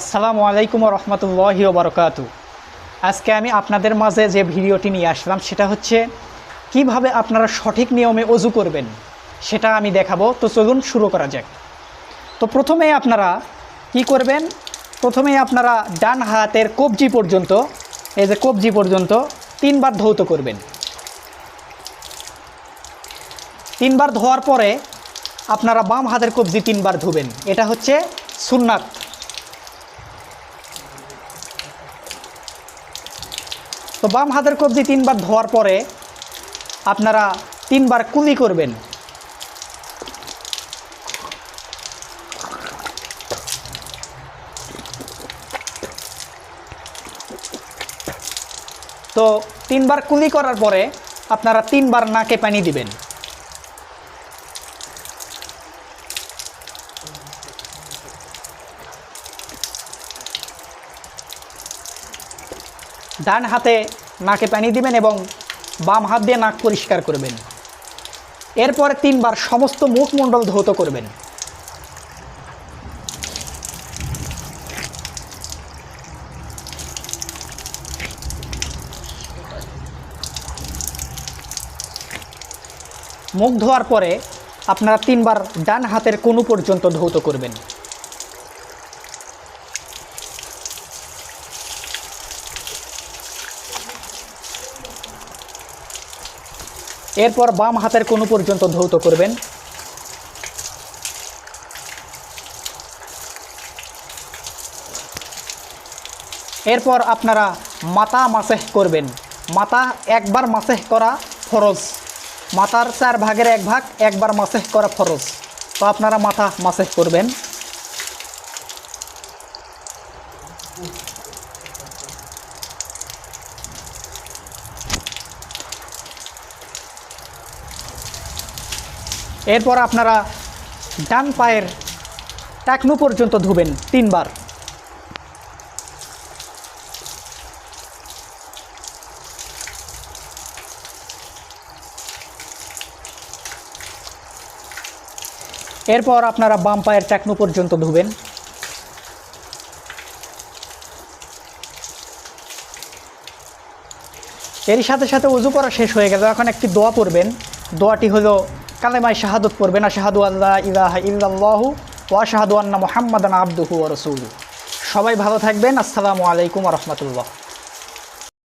আসসালামু আলাইকুম রহমতুল্লাহি বারকাতু আজকে আমি আপনাদের মাঝে যে ভিডিওটি নিয়ে আসলাম, সেটা হচ্ছে কীভাবে আপনারা সঠিক নিয়মে অজু করবেন, সেটা আমি দেখাবো। তো চলুন শুরু করা যাক। তো প্রথমে আপনারা কি করবেন? প্রথমে আপনারা ডান হাতের কবজি পর্যন্ত, এই যে কবজি পর্যন্ত, তিনবার ধৌত করবেন। তিনবার ধোয়ার পরে আপনারা বাম হাতের কবজি তিনবার ধুবেন। এটা হচ্ছে সুন্নাত। তো বাম হাতের কবজি তিনবার ধোয়ার পরে আপনারা তিনবার কুলি করবেন। তো তিনবার কুলি করার পরে আপনারা তিনবার নাকে পানি দিবেন। ডান হাতে নাকে পানি দিবেন এবং বাম হাত দিয়ে নাক পরিষ্কার করবেন। এরপরে তিনবার সমস্ত মুখমণ্ডল ধৌত করবেন। মুখ ধোয়ার পরে আপনারা তিনবার ডান হাতের কোনো পর্যন্ত ধৌত করবেন। এরপর বাম হাতের কোনো পর্যন্ত ধৌত করবেন। এরপর আপনারা মাথা মাসেহ করবেন। মাথা একবার মাসেহ করা ফরজ। মাথার চার ভাগের এক ভাগ একবার মাসেহ করা ফরজ। তো আপনারা মাথা মাসেহ করবেন। এরপর আপনারা ডান পায়ের টাকনু পর্যন্ত ধুবেন তিনবার। এরপর আপনারা বাম পায়ের টাকনু পর্যন্ত ধুবেন। এর সাথে সাথে উজু করা শেষ হয়ে গেল। এখন একটি দোয়া পড়বেন। দোয়াটি হলো কালেমায় শাহাদত পড়বেন, আশাহাদু আল্লাহ ইলাহা ইল্লাহ ওয়া শাহাদু আন্না মুহাম্মাদান আবদুহু রসুল সবাই ভালো থাকবেন, আসসালামু আলাইকুম রাহমাতুল্লাহ।